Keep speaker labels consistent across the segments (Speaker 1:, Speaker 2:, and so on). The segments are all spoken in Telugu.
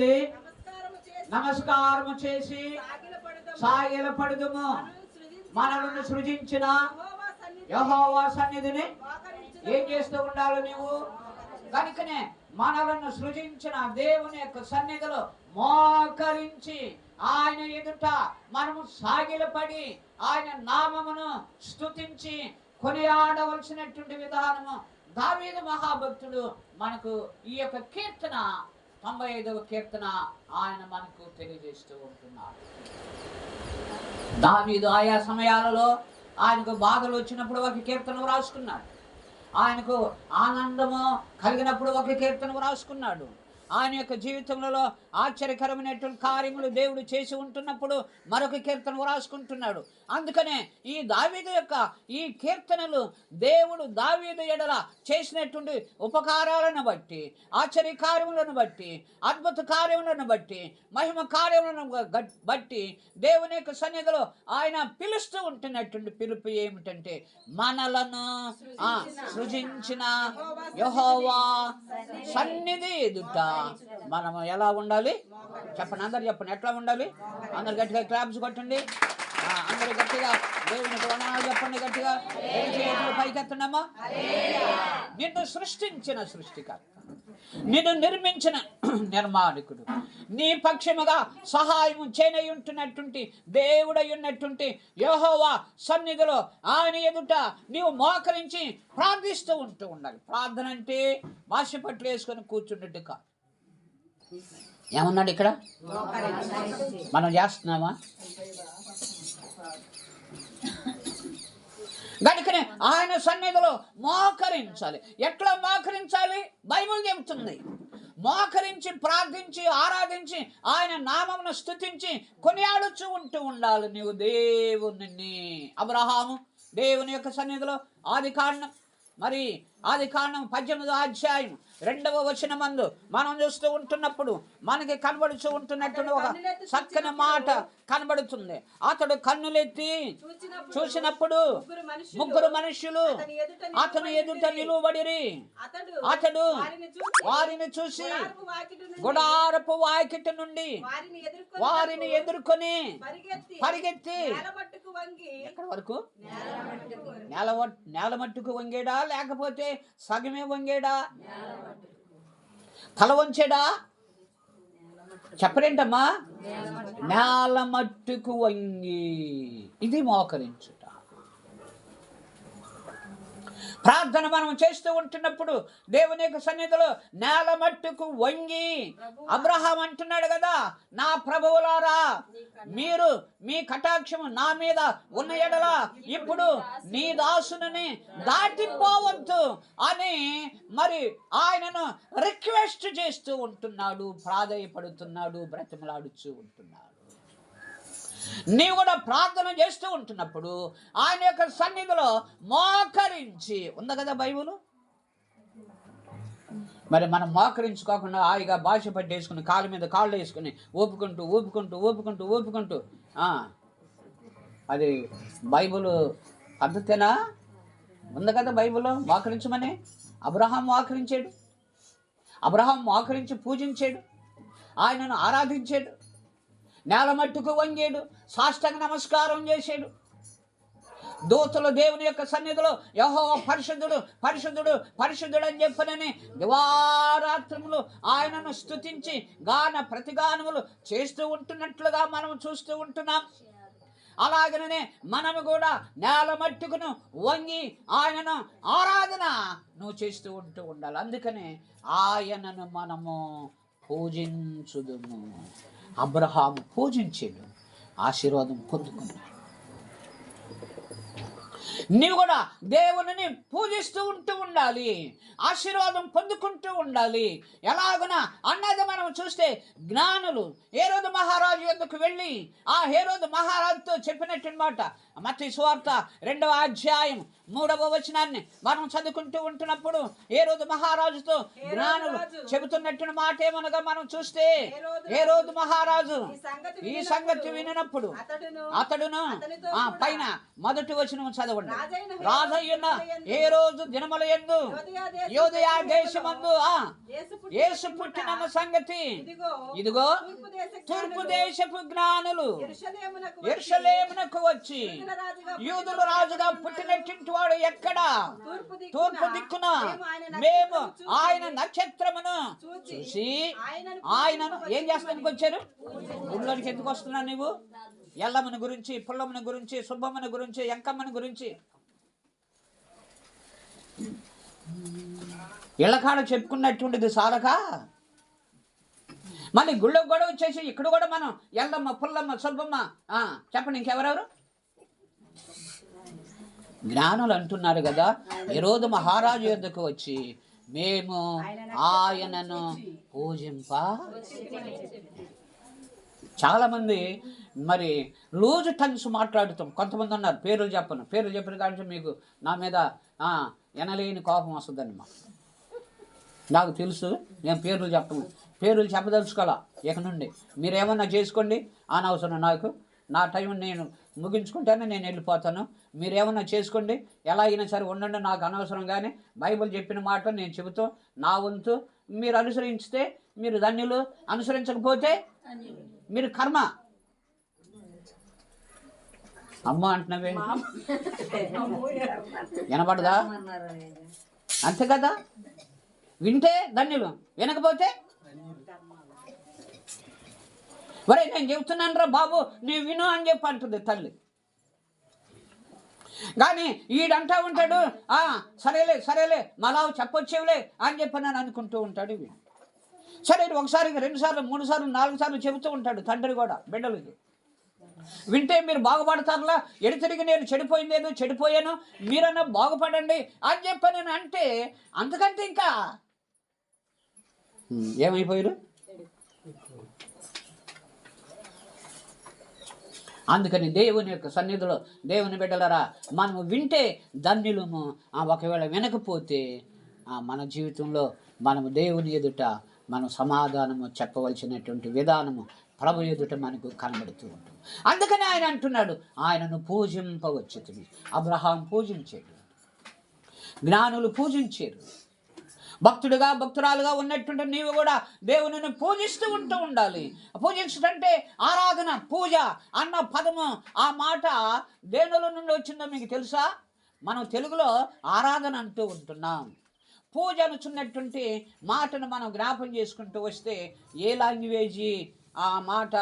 Speaker 1: రండి
Speaker 2: నమస్కారము చేసి
Speaker 1: సాగిల పడుదుము
Speaker 2: మనలను సృజించిన సన్నిధిని
Speaker 1: యహోవా సన్నిధిని ఏం చేస్తూ ఉండాలి నీవు? కనుకనే మనలను సృజించిన దేవుని యొక్క సన్నిధిలో మోకరించి ఆయన ఎదుట మనము సాగిలపడి ఆయన నామమును స్తుతించి కొనియాడవలసినటువంటి విధానము. దావీదు మహాభక్తుడు మనకు ఈ యొక్క కీర్తన తొంభై ఐదవ కీర్తన ఆయన మనకు తెలియజేస్తూ ఉంటున్నాడు. దావీదు ఆయా సమయాలలో ఆయనకు బాధలు వచ్చినప్పుడు ఒక కీర్తన రాసుకున్నాడు. ఆయనకు ఆనందము కలిగినప్పుడు ఒక కీర్తన రాసుకున్నాడు. ఆయన యొక్క జీవితంలో ఆశ్చర్యకరమైనటువంటి కార్యములు దేవుడు చేసి ఉంటున్నప్పుడు మరొక కీర్తన రాసుకుంటున్నాడు. అందుకనే ఈ దావీదు యొక్క ఈ కీర్తనలు దేవుడు దావీదు ఎడల చేసినటువంటి ఉపకారాలను బట్టి ఆశ్చర్య కార్యములను బట్టి అద్భుత కార్యములను బట్టి మహిమ కార్యములను బట్టి దేవుని యొక్క సన్నిధిలో ఆయన పిలుస్తూ ఉంటున్నటువంటి పిలుపు ఏమిటంటే మనలను సృజించిన యహోవా సన్నిధి ఎదుట మనం ఎలా ఉండాలి? చెప్పండి అందరు చెప్పండి ఎట్లా ఉండాలి? అందరు గట్టిగా క్లాప్స్ కొట్టండి. అందరూ గట్టిగా దేవుని వందనాలు చెప్పండి గట్టిగా. రెండు నిన్ను సృష్టించిన సృష్టికర్త నిన్ను నిర్మించిన నిర్మాణికుడు నీ పక్షముగా సహాయం చేయనయుంటున్నటువంటి దేవుడై ఉన్నటువంటి సన్నిధిలో ఆయన ఎదుట నీవు మోకరించి ప్రార్థిస్తూ ఉంటూ ఉండాలి. ప్రార్థన అంటే భాష పట్లు వేసుకొని కూర్చున్నట్టు కాదు. ఏమన్నాడు ఇక్కడ? మనం చేస్తున్నామా? గనుకనే ఆయన సన్నిధిలో మోకరించాలి. ఎట్లా మోకరించాలి? బైబుల్ చెబుతుంది. మోకరించి ప్రార్థించి ఆరాధించి ఆయన నామమును స్తుతించి కొనియాడుచు ఉంటూ ఉండాలి నీవు దేవుని అబ్రహాము దేవుని యొక్క సన్నిధిలో ఆది కాండం. మరి ఆది కాండం పద్దెనిమిదో అధ్యాయం రెండవ వచనమందు మనం చూస్తూ ఉంటున్నప్పుడు మనకి కనబడుతూ ఉంటున్నట్టు ఒక చక్కని మాట కనబడుతుంది. అతడు కన్నులెత్తి చూసినప్పుడు
Speaker 2: ముగ్గురు మనుషులు అతని ఎదుట
Speaker 1: నిలువబడిరి
Speaker 2: అతడు వారిని చూసి గుడారపు వాకిటి నుండి వారిని ఎదుర్కొని పరిగెత్తి
Speaker 1: ఎక్కడి వరకు?
Speaker 2: నేల
Speaker 1: నేల మట్టుకు వంగేడా? లేకపోతే సగమే వంగేడా? తల వంచాడా? చెప్పరేంటమ్మా? నేల మట్టుకు వంగి. ఇది మోకరించుట ప్రార్థన మనం చేస్తూ ఉంటున్నప్పుడు దేవుని యొక్క సన్నిధిలో నేల మట్టుకు వంగి అబ్రహాం అంటున్నాడు కదా నా ప్రభువులారా మీరు మీ కటాక్షము నా మీద ఉన్న ఎడల ఇప్పుడు నీ దాసుని దాటిపోవద్దు అని మరి ఆయనను రిక్వెస్ట్ చేస్తూ ఉంటున్నాడు ప్రాధేయపడుతున్నాడు బ్రతిమలాడుతూ ఉంటున్నాడు. నీవు కూడా ప్రార్థన చేస్తూ ఉంటున్నప్పుడు ఆయన యొక్క సన్నిధిలో మోకరించి ఉంది కదా బైబుల్? మరి మనం మోకరించుకోకుండా హాయిగా భాష పట్టేసుకుని కాళ్ళ మీద కాళ్ళు వేసుకుని ఊపుకుంటూ ఊపుకుంటూ ఊపుకుంటూ ఊపుకుంటూ అది బైబుల్ పద్ధతేనా? ఉంది కదా బైబిల్లో మోకరించమని? అబ్రహాం మోకరించాడు. అబ్రహాం మోకరించి పూజించాడు. ఆయనను ఆరాధించాడు. నేల మట్టుకు వంగాడు సాష్టంగ నమస్కారం చేశాడు దూతలు దేవుని యొక్క సన్నిధిలో యహో పరిశుద్ధుడు పరిశుద్ధుడు పరిశుద్ధుడు అని చెప్పనని దివారాత్రములు ఆయనను స్తుతించి గాన ప్రతిగానములు చేస్తూ ఉంటున్నట్లుగా మనం చూస్తూ ఉంటున్నాం. అలాగనే మనము కూడా నేల మట్టుకును వంగి ఆయనను ఆరాధన నువ్వు చేస్తూ ఉంటూ ఉండాలి. అందుకనే ఆయనను మనము పూజించుదుము. అబ్రహాము పూజించాడు ఆశీర్వాదం పొందుకున్నాడు. నీవు కూడా దేవుని పూజిస్తూ ఉంటూ ఉండాలి. ఆశీర్వాదం పొందుకుంటూ ఉండాలి. ఎలాగున అన్నది మనం చూస్తే జ్ఞానులు హేరోదు మహారాజు యొద్దకు వెళ్ళి ఆ హేరోదు మహారాజుతో చెప్పినట్టు మాట మత్తి సువార్త రెండవ అధ్యాయం మూడవ వచనాన్ని మనం చదువుకుంటూ ఉంటున్నప్పుడు హేరోదు మహారాజుతో జ్ఞానులు చెబుతున్నట్టు మాట ఏమనగా మనం చూస్తే హేరోదు మహారాజు.
Speaker 2: ఈ సంగతి
Speaker 1: వినినప్పుడు
Speaker 2: అతడును
Speaker 1: అతడును ఆ పైన మొదటి వచనం చదవండి.
Speaker 2: రాజైన
Speaker 1: రాజయ్యున్న ఏ రోజు దినముల ఎందు
Speaker 2: యోదయా దేశ
Speaker 1: యోదయా దేశమందు
Speaker 2: యేసు పుట్టిన
Speaker 1: సంగతి.
Speaker 2: ఇదిగో తూర్పు దేశ
Speaker 1: తూర్పు దేశపు జ్ఞానులు ఎరుషలేమునకు వచ్చి
Speaker 2: యూదుల రాజుగా
Speaker 1: యూదులు రాజుగా పుట్టినట్టు వాడు ఎక్కడ?
Speaker 2: తూర్పు దిక్కున. మేము ఆయన
Speaker 1: నక్షత్రమును చూసి
Speaker 2: ఆయనను
Speaker 1: ఏం చేస్తానికి వచ్చారు? ఊళ్ళోనికి ఎందుకు వస్తున్నావు నువ్వు ఎల్లమ్మని గురించి పుల్లమ్మని గురించి సుబ్బమ్మని గురించి ఎంకమ్మని గురించి. ఇళ్ళకాడ చెప్పుకున్నటువంటిది సాలక మళ్ళీ గుళ్ళో కూడా వచ్చేసి ఇక్కడ కూడా మనం ఎల్లమ్మ పుల్లమ్మ సుబ్బమ్మ ఆ, చెప్పండి ఇంకెవరెవరు? జ్ఞానులు అంటున్నారు కదా ఈరోజు మహారాజు యొద్దకు వచ్చి? మేము ఆయనను పూజింప చాలామంది మరి లూజ్ టంగ్స్ మాట్లాడుతాం కొంతమంది ఉన్నారు పేర్లు చెప్పను. పేర్లు చెప్పిన కానీ మీకు నా మీద ఎనలేని కోపం వస్తుందని మా నాకు తెలుసు నేను పేర్లు చెప్పను. పేర్లు చెప్పదలుచుకోవాలా? ఇక నుండి? మీరేమన్నా చేసుకోండి అనవసరం నాకు. నా టైం నేను ముగించుకుంటేనే నేను వెళ్ళిపోతాను. మీరేమన్నా చేసుకోండి ఎలా అయినా సరే ఉండండి నాకు అనవసరం కానీ బైబిల్ చెప్పిన మాట నేను చెబుతూ నా వంతు మీరు అనుసరించితే మీరు ధన్యులు. అనుసరించకపోతే మీరు కర్మ. అమ్మ అంటున్నావే. వినపడదా? అంతే కదా? వింటే ధన్యులు. వినకపోతే? ఒరే నేను చెబుతున్నాను రా బాబు. నీ విను అని చెప్పి అంటుంది తల్లి. కానీ ఈడంటా ఉంటాడు. ఆ సరేలే సరేలే. మళ్ళా చెప్పొచ్చేవులే అని చెప్పి నేను అనుకుంటూ ఉంటాడు వీడు. సరే ఒకసారి రెండు సార్లు మూడు సార్లు నాలుగు సార్లు చెబుతూ ఉంటాడు తండ్రి కూడా బిడ్డలకి. వింటే మీరు బాగుపడతారులా? ఎడి తిరిగి నేను చెడిపోయిందేదో చెడిపోయాను మీరన్నా బాగుపడండి అని చెప్పి నేను అంటే అంతకంటే ఇంకా ఏమైపోయారు? అందుకని దేవుని యొక్క సన్నిధిలో దేవుని బిడ్డలరా మనము వింటే ధన్యులము. ఆ ఒకవేళ వినకపోతే ఆ మన జీవితంలో మనము దేవుని ఎదుట మనం సమాధానము చెప్పవలసినటువంటి విధానము ప్రభు ఎదుట మనకు కనబడుతూ ఉంటుంది. అందుకని ఆయన అంటున్నాడు ఆయనను పూజింపవచ్చు అబ్రహాం పూజించేడు. జ్ఞానులు పూజించారు. భక్తుడిగా భక్తురాలుగా ఉన్నటువంటి నీవు కూడా దేవునిని పూజిస్తూ ఉంటూ ఉండాలి. పూజించడంటే ఆరాధన పూజ అన్న పదము ఆ మాట దేనుల నుండి వచ్చిందో మీకు తెలుసా? మనం తెలుగులో ఆరాధన అంటూ ఉంటున్నాం. పూజ అనుచున్నటువంటి మాటను మనం జ్ఞాపం చేసుకుంటూ వస్తే ఏ లాంగ్వేజీ ఆ మాట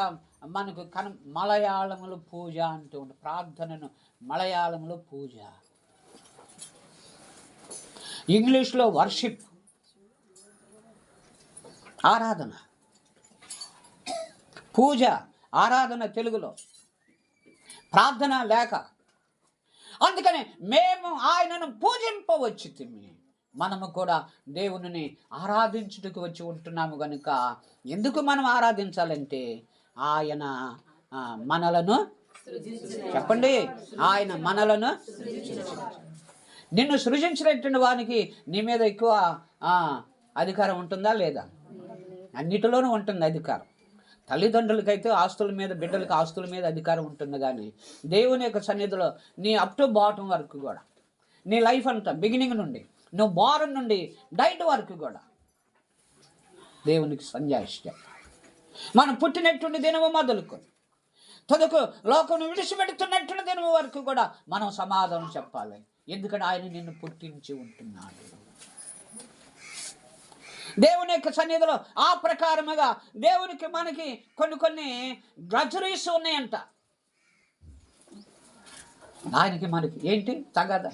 Speaker 1: మనకు కన మలయాళంలో పూజ అంటూ ఉంటుంది ప్రార్థనను మలయాళంలో పూజ. ఇంగ్లీష్లో వర్షిప్. ఆరాధన. పూజ ఆరాధన తెలుగులో. ప్రార్థన లేక. అందుకని మేము ఆయనను పూజింపవచ్చు తిమ్మి మనము కూడా దేవునిని ఆరాధించుటకు వచ్చి ఉంటున్నాము కనుక ఎందుకు మనం ఆరాధించాలంటే ఆయన మనలను చెప్పండి. ఆయన మనలను నిన్ను సృజించినటువంటి వానికి నీ మీద ఎక్కువ అధికారం ఉంటుందా లేదా? అన్నిటిలోనూ ఉంటుంది అధికారం. తల్లిదండ్రులకైతే ఆస్తుల మీద బిడ్డలకు ఆస్తుల మీద అధికారం ఉంటుంది కానీ దేవుని యొక్క సన్నిధిలో నీ అప్ టు బాటం వరకు కూడా నీ లైఫ్ అంతా బిగినింగ్ నుండి నువ్వు బారం నుండి డైట్ వరకు కూడా. దేవునికి సంజాయిషి మనం పుట్టినటువంటి దినము మొదలుకొని తదుకు లోకం విడిచిపెడుతున్నటువంటి దినము వరకు కూడా మనం సమాధానం చెప్పాలి. ఎందుకంటే ఆయన నిన్ను పుట్టించి ఉంటున్నాడు. దేవుని యొక్క సన్నిధిలో ఆ ప్రకారముగా దేవునికి మనకి కొన్ని కొన్ని గ్రజరీస్ ఉన్నాయంట. ఆయనకి మనకి ఏంటి? తగాదా.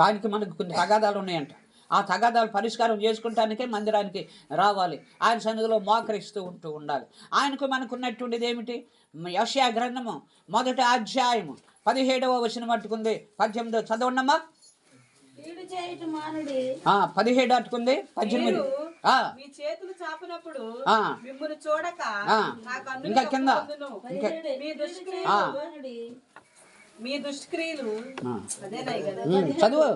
Speaker 1: ఆయనకి మనకి కొన్ని తగాదాలు ఉన్నాయంట. ఆ తగాదాలు పరిష్కారం చేసుకుంటానికే మందిరానికి రావాలి. ఆయన సన్నిధిలో మోకరిస్తూ ఉంటూ ఉండాలి. ఆయనకు మనకు ఉన్నటువంటిది ఏమిటి? యశా గ్రంథము మొదటి అధ్యాయము. పదిహేడవ వచనం పట్టుకుంది పద్దెనిమిదో చదవండమ్మా. పదిహేడు అట్టుకుంది. పద్దెనిమిది.
Speaker 2: చేతులు చాపినప్పుడు చూడక
Speaker 1: ఇంకా కింద.
Speaker 2: మీ దుష్క్రియలు
Speaker 1: చదువు.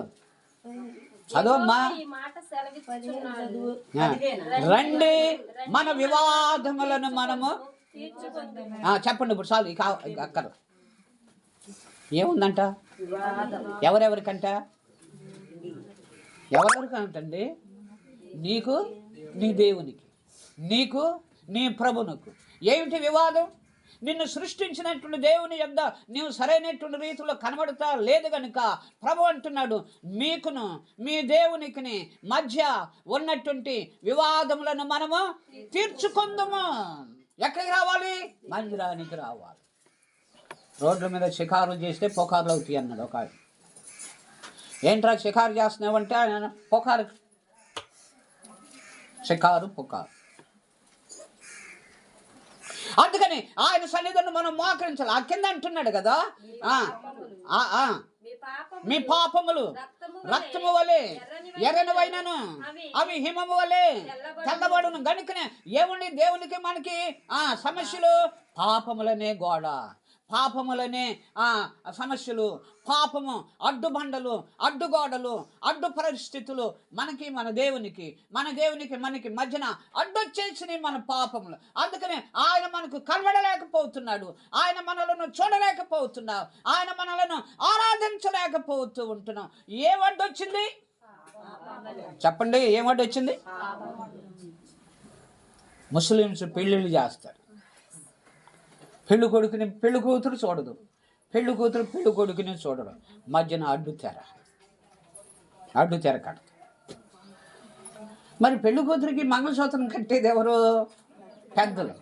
Speaker 1: చదువమ్మా. రండి. మన వివాదములను మనము చెప్పండి ఇప్పుడు చాలు ఇక అక్కర్ల ఏముందంట? ఎవరెవరికంట? ఎవరెవరికంటండి? నీకు నీ దేవునికి నీకు నీ ప్రభునకు ఏమిటి వివాదం? నిన్ను సృష్టించినటువంటి దేవుని యొద్ద నీవు సరైనటువంటి రీతిలో కనబడతా లేదు గనుక ప్రభు అంటున్నాడు మీకును మీ దేవునికిని మధ్య ఉన్నటువంటి వివాదములను మనము తీర్చుకుందాము. ఎక్కడికి రావాలి? మందిరానికి రావాలి. రోడ్ల మీద షికారులు చేస్తే పొకారులు అవుతాయి అన్నాడు ఒక ఆయన. ఏంట్రా షికారు చేస్తున్నావంటే ఆయన పొకారు? షికారు పుకారు. అందుకని ఆయన సన్నిధిని మనం మోకరించాలి. ఆ కింద అంటున్నాడు కదా? ఆ, ఆ, ఆ.
Speaker 3: మీ పాపం
Speaker 1: మీ పాపములు.
Speaker 3: రక్తము
Speaker 1: వలె ఎర్రని వైనను అవి హిమము వలె తెల్లబడును గనుకనే ఏముండి దేవునికి మనకి ఆ సమస్యలు పాపములనే గోడ. పాపములనే ఆ సమస్యలు పాపము అడ్డుబండలు అడ్డుగోడలు అడ్డు పరిస్థితులు మనకి మన దేవునికి మన దేవునికి మనకి మధ్యన అడ్డొచ్చేసినాయి మన పాపములు. అందుకనే ఆయన మనకు కనబడలేకపోతున్నాడు. ఆయన మనలను చూడలేకపోతున్నాడు ఆయన మనలను ఆరాధించలేకపోతూ ఉంటున్నాం ఏం అడ్డొచ్చింది? చెప్పండి ఏం అడ్డొచ్చింది? ముస్లిమ్స్ పెళ్ళిళ్ళు చేస్తారు. పెళ్ళి కొడుకుని పెళ్ళి కూతురు చూడదు. పెళ్ళి కూతురు పెళ్ళి కొడుకుని చూడడు మధ్యన అడ్డు తెర. అడ్డు తెర కడత మరి పెళ్ళి కూతురికి మంగళసూత్రం కట్టేది ఎవరు? పెద్దలు.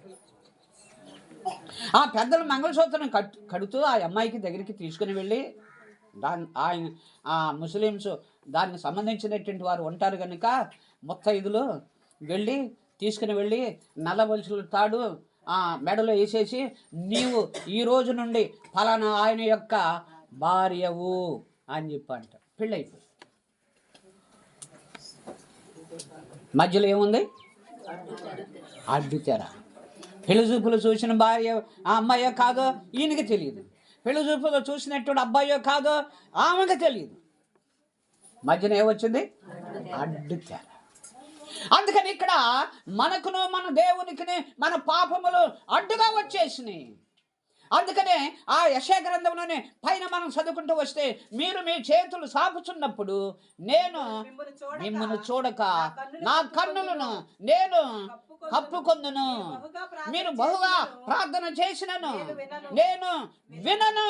Speaker 1: ఆ పెద్దలు మంగళసూత్రం కట్ కడుతూ ఆ అమ్మాయికి దగ్గరికి తీసుకుని వెళ్ళి దాని ఆయన ఆ ముస్లిమ్స్ దానికి సంబంధించినటువంటి వారు ఉంటారు కనుక ముత్తైదులు వెళ్ళి తీసుకుని వెళ్ళి నల్ల తాడు మెడలో వేసేసి నీవు ఈ రోజు నుండి ఫలానా ఆయన యొక్క భార్యవు అని చెప్పి అంటారు మధ్యలో ఏముంది? అడ్డు తెర పెళ్ళి చూపులు చూసిన భార్య ఆ అమ్మాయో కాదో ఈయనకి తెలియదు. పెళ్ళి చూపులు చూసినటువంటి అబ్బాయో కాదో ఆమెకి తెలియదు. మధ్యన ఏమొచ్చింది? అడ్డు తెర అందుకని ఇక్కడ మనకును మన దేవునికిని మన పాపములు అడ్డుగా వచ్చేసినాయి. అందుకనే ఆ యశ గ్రంథంలోనే పైన మనం చదువుకుంటూ వస్తే మీరు మీ చేతులు సాపుచున్నప్పుడు నేను మిమ్మల్ని చూడక నా కన్నులను నేను కప్పుకొందును మీరు బహుగా. ప్రార్థన చేసినను.
Speaker 2: వినను.
Speaker 1: నేను వినను.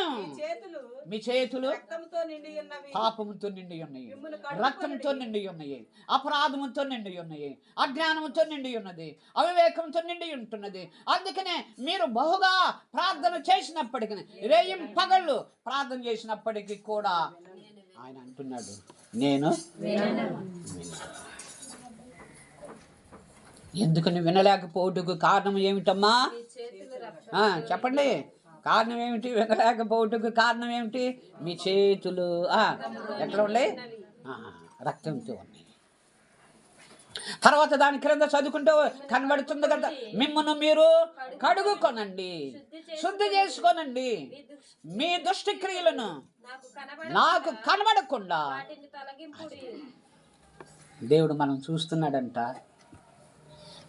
Speaker 1: మీ చేతులు
Speaker 2: రక్తంతో నిండి ఉన్నవి.
Speaker 1: పాపముతో నిండి ఉన్నాయి. రక్తంతో నిండి ఉన్నాయి. అపరాధముతో నిండి ఉన్నాయి. అజ్ఞానముతో నిండి ఉన్నది. అవివేకంతో నిండి ఉంటున్నది. అందుకనే మీరు బహుగా ప్రార్థన చేసినప్పటికీ రేయం పగళ్ళు ప్రార్థన చేసినప్పటికీ కూడా ఆయన అంటున్నాడు. నేను ఎందుకు నువ్వు వినలేకపోవటకు కారణం ఏమిటమ్మా? చెప్పండి. కారణం ఏమిటి? వినలేకపోవటకు కారణం ఏమిటి? మీ చేతులు ఎట్లా ఉన్నాయి రక్తంతో ఉన్నాయి తర్వాత దాని క్రింద చదువుకుంటూ కనబడుతుంది కదా మిమ్మల్ని మీరు కడుగుకొనండి శుద్ధి చేసుకోనండి. మీ దుష్టక్రియలను
Speaker 3: నాకు
Speaker 1: కనబడకుండా దేవుడు మనం చూస్తున్నాడంట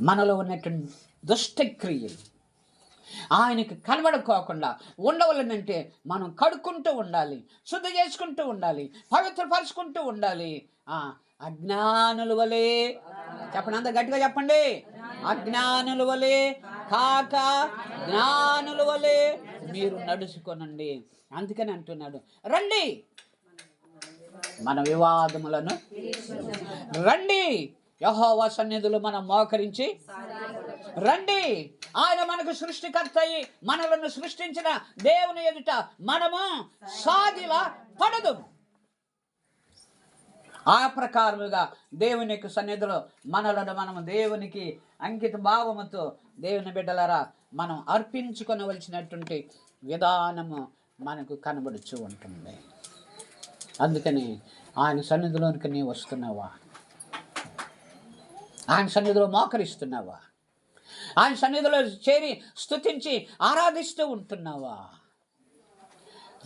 Speaker 1: మనలో ఉన్నటువంటి దుష్టక్రియలు. ఆయనకి కనబడుకోకుండా ఉండవలనంటే మనం కడుక్కుంటూ ఉండాలి శుద్ధి చేసుకుంటూ ఉండాలి పవిత్రపరుచుకుంటూ ఉండాలి. అజ్ఞానుల వలె చెప్పండి అంత గట్టిగా చెప్పండి. అజ్ఞానుల వలె కాక జ్ఞానుల వలె మీరు నడుచుకోనండి. అందుకని అంటున్నాడు రండి మన వివాదములను రండి యహోవా సన్నిధులు మనం మోకరించి రండి. ఆయన మనకు సృష్టికర్త అయి మనలను సృష్టించిన దేవుని ఎదుట మనము సాగిల పడదు. ఆ ప్రకారముగా దేవుని యొక్క సన్నిధిలో మనలను మనము దేవునికి అంకిత భావముతో దేవుని బిడ్డలరా మనం అర్పించుకొనవలసినటువంటి విధానము మనకు కనబడుచు ఉంటుంది. అందుకని ఆయన సన్నిధిలోనికి నీ వస్తున్నావా? ఆయన సన్నిధిలో మోకరిస్తున్నావా? ఆయన సన్నిధిలో చేరి స్తుతించి ఆరాధిస్తూ ఉంటున్నావా?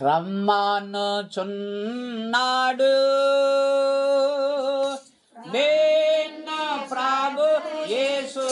Speaker 1: రమ్మనుచున్నాడు నిన్న ప్రభు యేసు.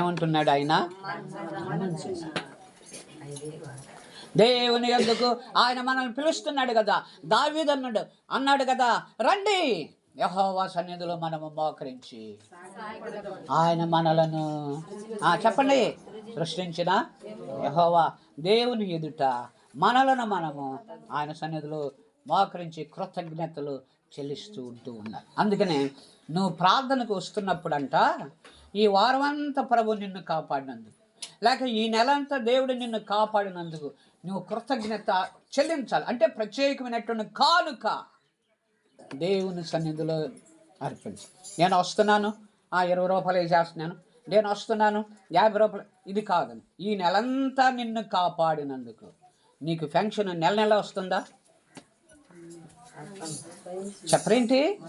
Speaker 1: ఏమంటున్నాడు ఆయన? దేవుని ఎందుకు? ఆయన మనల్ని పిలుస్తున్నాడు కదా. దావీదన్నాడు అన్నాడు. కదా రండి యహోవా సన్నిధిలో మనము మోకరించి ఆయన మనలను చెప్పండి. సృష్టించిన యహోవా దేవుని ఎదుట మనలను మనము ఆయన సన్నిధిలో మోకరించి కృతజ్ఞతలు చెల్లిస్తూ ఉంటూ ఉన్నారు అందుకనే నువ్వు ప్రార్థనకు వస్తున్నప్పుడంట ఈ వారం అంతా ప్రభు నిన్ను కాపాడినందుకు. లేక ఈ నెల అంతా దేవుడు నిన్ను కాపాడినందుకు నువ్వు కృతజ్ఞత చెల్లించాలి. అంటే ప్రత్యేకమైనటువంటి కానుక దేవుని సన్నిధిలో అర్పించు. నేను వస్తున్నాను. ఆ ఇరవై రూపాయలు వేసేస్తున్నాను నేను వస్తున్నాను. యాభై రూపాయలు. ఇది కాదు. ఈ నెలంతా నిన్ను కాపాడినందుకు. నీకు పెన్షన్ నెల నెల వస్తుందా? చెప్పరేంటి?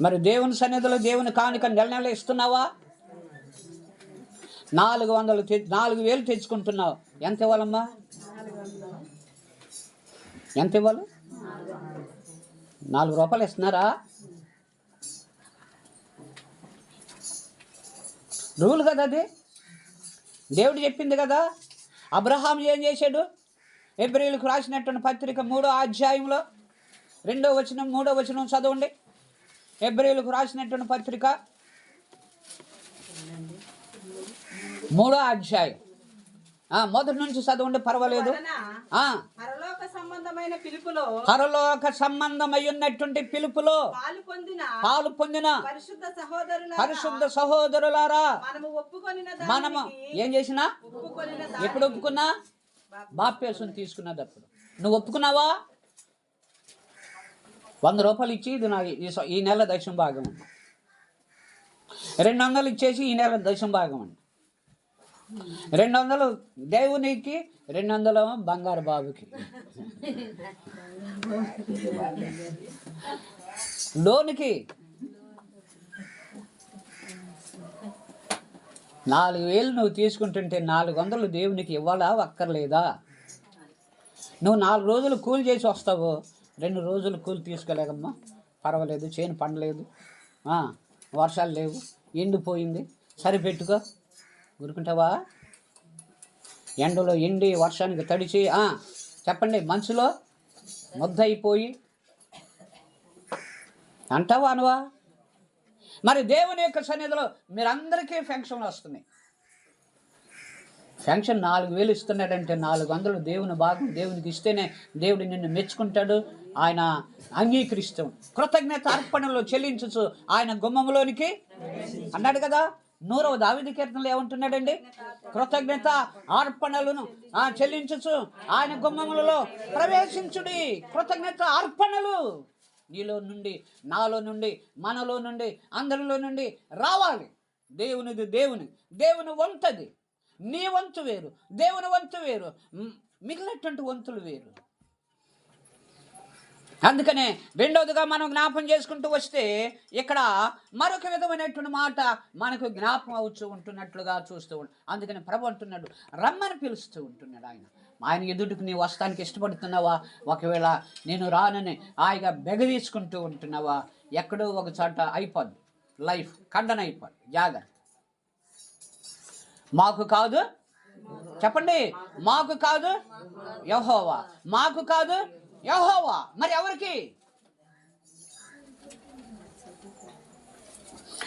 Speaker 1: మరి దేవుని సన్నిధిలో దేవుని కానుక నెల నెల ఇస్తున్నావా నాలుగు వందలు నాలుగు వేలు తెచ్చుకుంటున్నావు. ఎంత ఇవ్వాలమ్మా? ఎంత ఇవ్వాలి? నాలుగు రూపాయలు ఇస్తున్నారా? రూల్ కదా అది. దేవుడు చెప్పింది కదా అబ్రహాం ఏం చేశాడు? ఏప్రిల్కి రాసినటువంటి పత్రిక మూడో అధ్యాయంలో రెండో వచనం మూడో వచనం చదవండి. ఎబ్రిలకు రాసినటువంటి పత్రిక మూడో అధ్యాయం. మొదటి నుంచి చదవండి పర్వాలేదు.
Speaker 2: పరలోక సంబంధమైన పిలుపులో
Speaker 1: పరలోక సంబంధమై ఉన్నటువంటి పిలుపులో
Speaker 2: పాలు పొందిన పరిశుద్ధ సహోదరుల
Speaker 1: పరిశుద్ధ సహోదరులారా
Speaker 2: మనము
Speaker 1: ఏం చేసినా?
Speaker 2: ఒప్పుకొనిన
Speaker 1: ఎప్పుడు ఒప్పుకున్నా? బాప్యాసం తీసుకున్నదప్పుడు. నువ్వు ఒప్పుకున్నావా? వంద రూపాయలు ఇచ్చి ఇది నా ఈ స- ఈ నెల దశం భాగం అండి రెండు వందలు ఇచ్చేసి ఈ నెల దశం భాగం అండి రెండు వందలు దేవునికి రెండు వందలు బంగారు బాబుకి. లోనికి నాలుగు వేలు నువ్వు తీసుకుంటుంటే నాలుగు వందలు దేవునికి ఇవ్వాలా? అక్కర్లేదా? నువ్వు నాలుగు రోజులు కూలి చేసి వస్తావు. రెండు రోజులు కూలి తీసుకోలేకమ్మా పర్వాలేదు చేను పండలేదు. వర్షాలు లేవు. ఎండిపోయింది. సరిపెట్టుకో. ఊరుకుంటావా? ఎండలో ఎండి వర్షానికి తడిచి చెప్పండి మనసులో ముద్దయిపోయి. అంటావా అనవా? మరి దేవుని యొక్క సన్నిధిలో మీరందరికీ ఫెన్షన్లు వస్తున్నాయి. శాంక్షన్ నాలుగు వేలు ఇస్తున్నాడంటే నాలుగు వందలు దేవుని భాగం దేవునికి ఇస్తేనే దేవుడు నిన్ను మెచ్చుకుంటాడు. ఆయన అంగీకరిస్తాం కృతజ్ఞత అర్పణలో చెల్లించచ్చు ఆయన గుమ్మములోనికి అన్నాడు కదా. నూరవ దావిది కీర్తనలు ఏమంటున్నాడండి? కృతజ్ఞత అర్పణలను చెల్లించచ్చు ఆయన గుమ్మములలో ప్రవేశించుడి. కృతజ్ఞత అర్పణలు నీలో నుండి నాలో నుండి మనలో నుండి అందరిలో నుండి రావాలి. దేవునిది దేవుని దేవుని వంతది. నీ వంతు వేరు దేవుని వంతు వేరు మిగిలినటువంటి వంతులు వేరు. అందుకనే రెండవదిగా మనం జ్ఞాపం చేసుకుంటూ వస్తే ఇక్కడ మరొక విధమైనటువంటి మాట మనకు జ్ఞాపం అవుతూ ఉంటున్నట్లుగా చూస్తూ ఉంటాం అందుకని ప్రభు అంటున్నాడు రమ్మని పిలుస్తూ ఉంటున్నాడు ఆయన. ఆయన ఎదుటికి నీ వస్తానికి ఇష్టపడుతున్నావా? ఒకవేళ నేను రానని హాయిగా బెగదీసుకుంటూ ఉంటున్నావా? ఎక్కడో ఒక చోట అయిపోద్ది. లైఫ్ ఖండన అయిపోద్ది. జాగ్రత్త. మాకు కాదు? చెప్పండి. మాకు కాదు? యహోవా. మాకు కాదు? యహోవా. మరి ఎవరికి?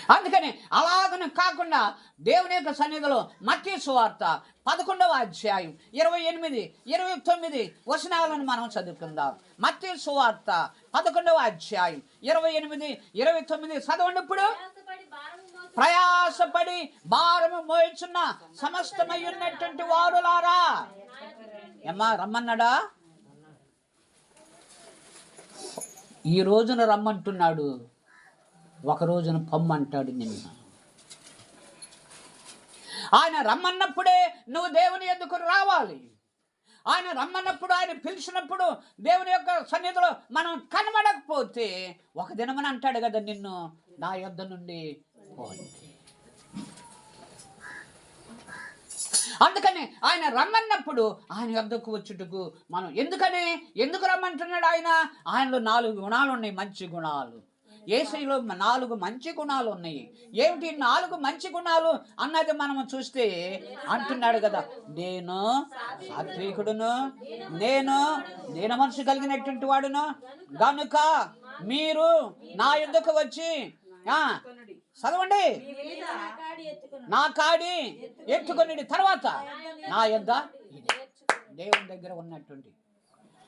Speaker 1: అందుకని అలాగను కాకుండా దేవుని యొక్క సన్నిధిలో మత్య సువార్త పదకొండవ అధ్యాయం ఇరవై ఎనిమిది ఇరవై తొమ్మిది వచనాలను మనం చదువుకుందాం. మత్య సువార్త పదకొండవ అధ్యాయం ఇరవై ఎనిమిది ఇరవై తొమ్మిది చదవండి ఇప్పుడు.
Speaker 3: ప్రయాసపడి భారము మోసు
Speaker 1: మోయిచున్న సమస్తమై ఉన్నటువంటి వారులారా. ఏమ్మా రమ్మన్నాడా? ఈ రోజున రమ్మంటున్నాడు ఒక రోజున పొమ్మంటాడు నిన్ను. ఆయన రమ్మన్నప్పుడే నువ్వు దేవుని ఎందుకు రావాలి? ఆయన రమ్మన్నప్పుడు ఆయన పిలిచినప్పుడు దేవుని యొక్క సన్నిధిలో మనం కనబడకపోతే ఒక దినమని అంటాడు కదా నిన్ను నా యొద్ధ నుండి అందుకని ఆయన రమ్మన్నప్పుడు ఆయన యొద్దకు వచ్చుటకు మనం ఎందుకని? ఎందుకు రమ్మంటున్నాడు ఆయన? ఆయనలో నాలుగు గుణాలు ఉన్నాయి మంచి గుణాలు. ఏసైలో నాలుగు మంచి గుణాలు ఉన్నాయి. ఏమిటి నాలుగు మంచి గుణాలు? అన్నది మనం చూస్తే అంటున్నాడు కదా నేను సాత్వికుడును నేను నేను మనసు కలిగినటువంటి వాడును. గనుక మీరు నా యుద్ధకు వచ్చి చదవండి. నా కాడి ఎత్తుకొని. తర్వాత నా యొద్ద. దేవుని దగ్గర ఉన్నటువంటి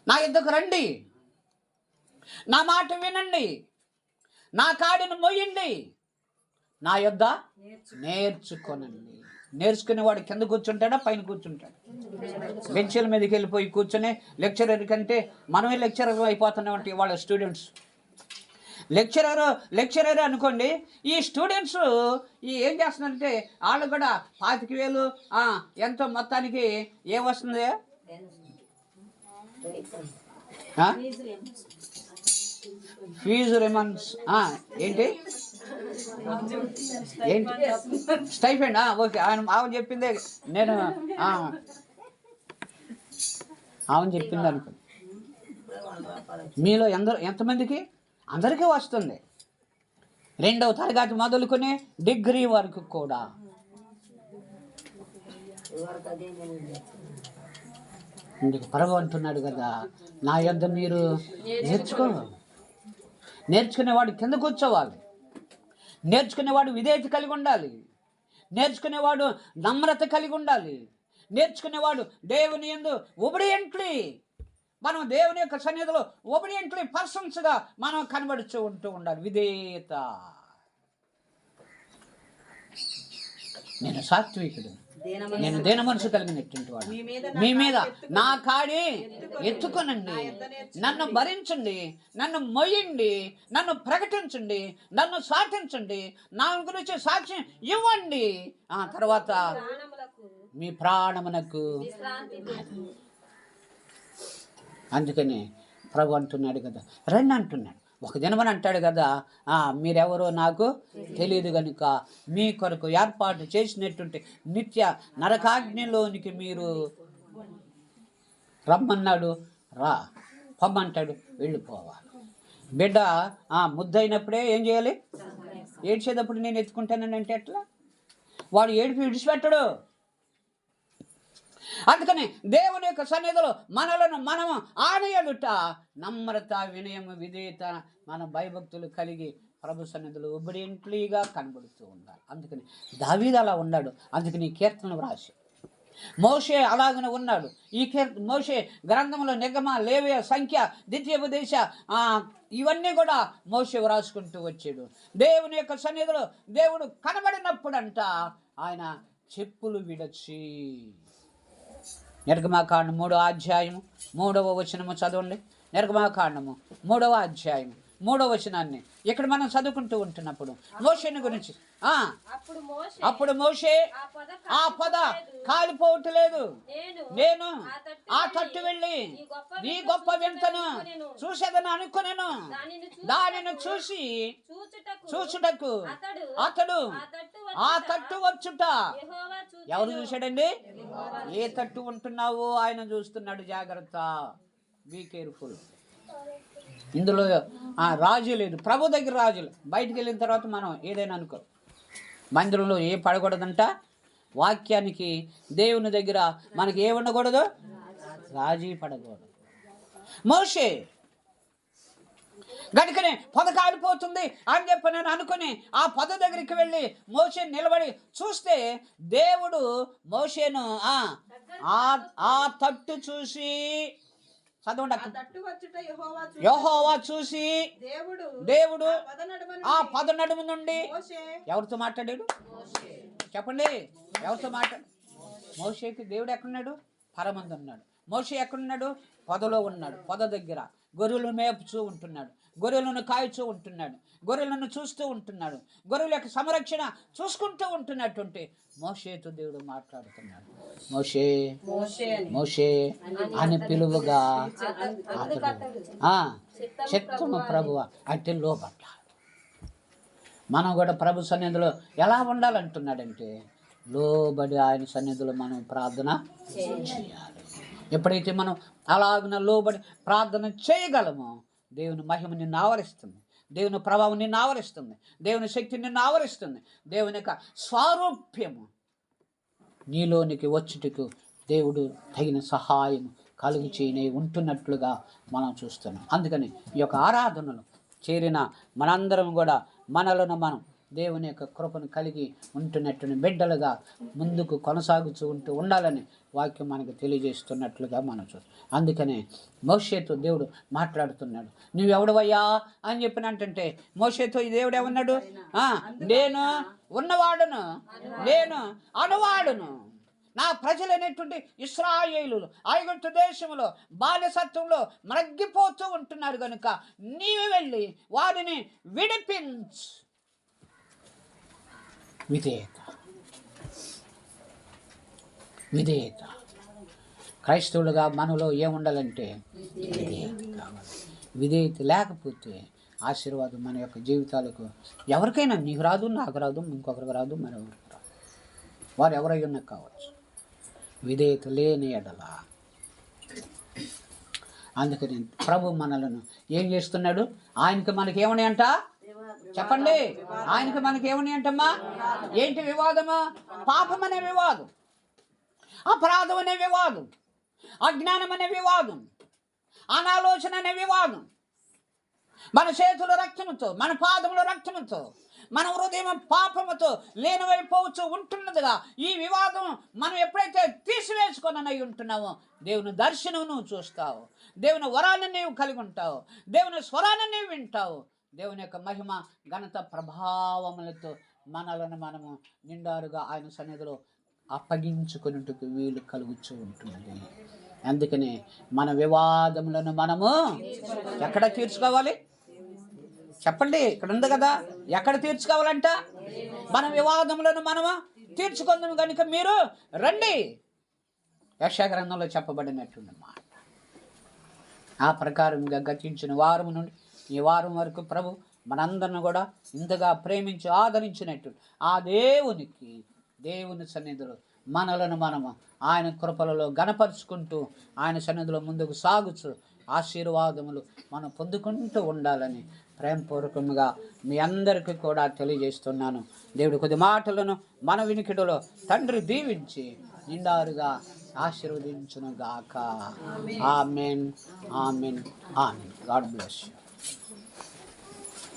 Speaker 1: నా యుద్ధకు రండి. నా మాట వినండి. నా కాడిని మొయ్యండి. నా యొద్ద నేర్చుకోనండి. నేర్చుకునేవాడు కింద కూర్చుంటాడా? పైన కూర్చుంటాడు. బెంచీల మీదకి వెళ్ళిపోయి కూర్చొని లెక్చరర్ కంటే మనమే లెక్చరర్ అయిపోతున్నామంటే వాళ్ళ స్టూడెంట్స్. లెక్చరర్ లెక్చరర్ అనుకోండి ఈ స్టూడెంట్స్ ఈ ఏం చేస్తున్నారంటే వాళ్ళు కూడా పాతిక వేలు ఎంతో మొత్తానికి ఏం వస్తుంది? ఫీజు రిమన్స్ ఏంటి? ఏంటి? స్టైఫెండ్? ఓకే ఆయన ఆమె చెప్పిందే నేను ఆమె చెప్పింది అనుకో. మీలో ఎందరు ఎంతమందికి? అందరికీ వస్తుంది. రెండవ తరగతి మొదలుకొని డిగ్రీ వరకు కూడా. ఇందుకు పరవ అంటున్నాడు కదా నా యొద్ మీరు నేర్చుకో నేర్చుకునేవాడు కింద కూర్చోవాలి నేర్చుకునేవాడు విధేయత కలిగి ఉండాలి. నేర్చుకునేవాడు నమ్రత కలిగి ఉండాలి. నేర్చుకునేవాడు దేవుని ఎందు ఒబడియంట్లీ మనం దేవుని యొక్క సన్నిధిలో ఒబడియంట్లీ పర్సన్స్గా మనం కనబడుతూ ఉంటూ ఉండాలి. విధేయత. నేను సాత్వికుడు. నేను దేన మనసు కలిగినటువంటి వాడు.
Speaker 2: మీ మీద నా కాడి
Speaker 1: ఎత్తుకొనండి. నన్ను భరించండి. నన్ను మొయ్యండి. నన్ను ప్రకటించండి. నన్ను సాటించండి. నా గురించి సాక్ష్యం ఇవ్వండి. ఆ తర్వాత మీ ప్రాణమునకు అందుకని ప్రభు అంటున్నాడు కదా రండి అంటున్నాడు. ఒక దినమని అంటాడు కదా మీరెవరో నాకు తెలియదు కనుక మీ కొరకు ఏర్పాటు చేసినటువంటి నిత్య నరకాగ్నిలోనికి మీరు రమ్మన్నాడు. రా పొమ్మంటాడు వెళ్ళిపోవాలి బిడ్డ ఆ, ముద్దయినప్పుడే ఏం చేయాలి? ఏడ్చేటప్పుడు నేను ఎత్తుకుంటానని అంటే ఎట్లా? వాడు ఏడిపి విడిచిపెట్టడు. అందుకని దేవుని యొక్క సన్నిధిలో మనలను మనము ఆనయలుట నమ్రత వినయము విధేయత మన భయభక్తులు కలిగి ప్రభు సన్నిధిలో ఒబిడియంట్లీగా కనబడుతూ ఉండాలి. అందుకని దావీదు అలా ఉన్నాడు. అందుకని కీర్తన వ్రాసి. మోషే అలాగనే ఉన్నాడు. ఈ కీర్తన మోషే గ్రంథంలో నిగమ లేవే సంఖ్య ద్వితీయోపదేశ ఇవన్నీ కూడా మోషే వ్రాసుకుంటూ వచ్చాడు. దేవుని యొక్క సన్నిధిలో దేవుడు కనబడినప్పుడంట ఆయన చెప్పులు విడచి నిర్గమాకాండం మూడవ అధ్యాయము మూడవ వచనము చదవండి. నిర్గమాకాండము మూడవ అధ్యాయము. మూడవ వచనాన్ని. ఇక్కడ మనం చదువుకుంటూ ఉంటున్నప్పుడు. మోషేని గురించి. ఆ.
Speaker 3: అప్పుడు మోషే ఆ పద
Speaker 1: ఆ పద కాలిపోవట్లేదు.
Speaker 3: నేను ఆ తట్టు
Speaker 1: వెళ్ళి నీ గొప్ప వింతను. చూసేదని అనుకునేను.
Speaker 3: దానిని
Speaker 1: చూసి
Speaker 3: చూచుటకు. అతడు ఆ తట్టు వచ్చుట.
Speaker 1: ఎవరు చూశాడండి? ఏ తట్టు ఉంటున్నావో ఆయన చూస్తున్నాడు జాగ్రత్త. బీ కేర్ఫుల్ ఇందులో ఆ, రాజు లేదు. ప్రభు దగ్గర రాజులు బయటికి వెళ్ళిన తర్వాత మనం ఏదైనా అనుకో. మందిరంలో ఏ పడకూడదంట? వాక్యానికి దేవుని దగ్గర మనకి ఏ ఉండకూడదు? రాజీ పడకూడదు. మోషే గనుకనే పొద కాలిపోతుంది అని చెప్పి నేను అనుకుని ఆ పొద దగ్గరికి వెళ్ళి మోషే నిలబడి చూస్తే దేవుడు మోషేను ఆ ఆ- ఆ తట్టు చూసి చదవండి.
Speaker 2: యెహోవా
Speaker 1: చూసి
Speaker 2: దేవుడు
Speaker 1: దేవుడు
Speaker 2: ఆ పద
Speaker 1: నడుము నుండి ఎవరితో మాట్లాడాడు? చెప్పండి. ఎవరితో మాట్లాడు మోషేకి దేవుడు ఎక్కడున్నాడు? పరమందు ఉన్నాడు. మోషే ఎక్కడున్నాడు? పొదలో ఉన్నాడు. పొద దగ్గర. గొర్రెలను మేపుచూ ఉంటున్నాడు. గొర్రెలను కాయచూ ఉంటున్నాడు. గొర్రెలను చూస్తూ ఉంటున్నాడు. గొర్రెల యొక్క సంరక్షణ చూసుకుంటూ ఉంటున్నటువంటి మోషేతో దేవుడు మాట్లాడుతున్నాడు. మోషే
Speaker 2: మోషే అని.
Speaker 1: పిలువగా చిత్తము ప్రభువ అంటే లోపట్ల మనం కూడా ప్రభు సన్నిధిలో ఎలా ఉండాలంటున్నాడంటే లోబడి ఆయన సన్నిధిలో మనం ప్రార్థన చేయాలి. ఎప్పుడైతే మనం అలాగున లోబడి ప్రార్థన చేయగలమో దేవుని మహిమ నిన్ను ఆవరిస్తుంది. దేవుని ప్రభావం నిన్ను ఆవరిస్తుంది. దేవుని శక్తి నిన్ను ఆవరిస్తుంది. దేవుని యొక్క స్వారూప్యము నీలోనికి వచ్చుటకు దేవుడు తగిన సహాయం కలిగిచేయని ఉంటున్నట్లుగా మనం చూస్తున్నాం. అందుకని ఈ యొక్క ఆరాధనలు చేరిన మనందరం కూడా మనలను మనం దేవుని యొక్క కృపను కలిగి ఉంటున్నట్టుని బిడ్డలుగా ముందుకు కొనసాగుతూ ఉంటూ ఉండాలని వాక్యం మనకు తెలియజేస్తున్నట్లుగా మనం చూస్తాం. అందుకనే మోషేతో దేవుడు మాట్లాడుతున్నాడు. నువ్వెవడవయ్యా? అని చెప్పినంటే మోషేతో ఈ దేవుడు ఏమన్నాడు? నేను ఉన్నవాడును. నేను అనువాడును. నా ప్రజలైనటువంటి ఇస్రాయేలులు ఐగుప్తు దేశంలో బాల్యసత్వంలో మ్రగ్గిపోతూ ఉంటున్నారు కనుక నీవు వెళ్ళి వారిని విడిపించు. విధేయత విధేయత క్రైస్తవులుగా మనలో ఏముండాలంటే విధేయత కావాలి. విధేయత లేకపోతే ఆశీర్వాదం మన యొక్క జీవితాలకు ఎవరికైనా నీకు రాదు నాకు రాదు ఇంకొకరికి రాదు మరొకరికి రాదు. వారు ఎవరై ఉన్నా కావచ్చు. విధేయత లేని ఎడల. అందుకని ప్రభు మనలను ఏం చేస్తున్నాడు? ఆయనకి మనకి ఏమని అంట చెప్పండి. ఆయనకి మనకి ఏమని అంటమ్మా? ఏంటి వివాదమా? పాపం అనే వివాదం. అపరాధం అనే వివాదం. అజ్ఞానం అనే వివాదం. అనాలోచన అనే వివాదం. మన చేతుల రక్తముతో మన పాదముల రక్తముతో మన హృదయం పాపముతో లేనివైపోవచ్చు ఉంటున్నదిగా. ఈ వివాదం మనం ఎప్పుడైతే తీసివేసుకొని ఉంటున్నామో దేవుని దర్శనం నువ్వు చూస్తావు. దేవుని వరాన్ని నీవు కలిగి ఉంటావు. దేవుని స్వరాన్ని నీవు వింటావు. దేవుని యొక్క మహిమ ఘనత ప్రభావములతో మనలను మనము నిండారుగా ఆయన సన్నిధిలో అప్పగించుకున్నట్టుకు వీలు కలుగుతూ ఉంటుంది. అందుకనే మన వివాదములను మనము ఎక్కడ తీర్చుకోవాలి? చెప్పండి ఇక్కడ ఉంది కదా. ఎక్కడ తీర్చుకోవాలంట? మన వివాదములను మనము తీర్చుకుందాం కనుక మీరు రండి. యక్షగ్రంథంలో చెప్పబడినటువంటి మాట. ఆ ప్రకారంగా గతించిన వారము నుండి ఈ వారం వరకు ప్రభు మనందరిని కూడా ఇంతగా ప్రేమించి ఆదరించినట్టు. ఆ దేవునికి దేవుని సన్నిధిలో మనలను మనము ఆయన కృపలలో గనపరుచుకుంటూ ఆయన సన్నిధిలో ముందుకు సాగుచు ఆశీర్వాదములు మనం పొందుకుంటూ ఉండాలని ప్రేమపూర్వకంగా మీ అందరికీ కూడా తెలియజేస్తున్నాను. దేవుడి కొద్ది మాటలను మన వినికిడిలో తండ్రి దీవించి నిండారుగా ఆశీర్వదించును గాక amen amen amen. God bless you.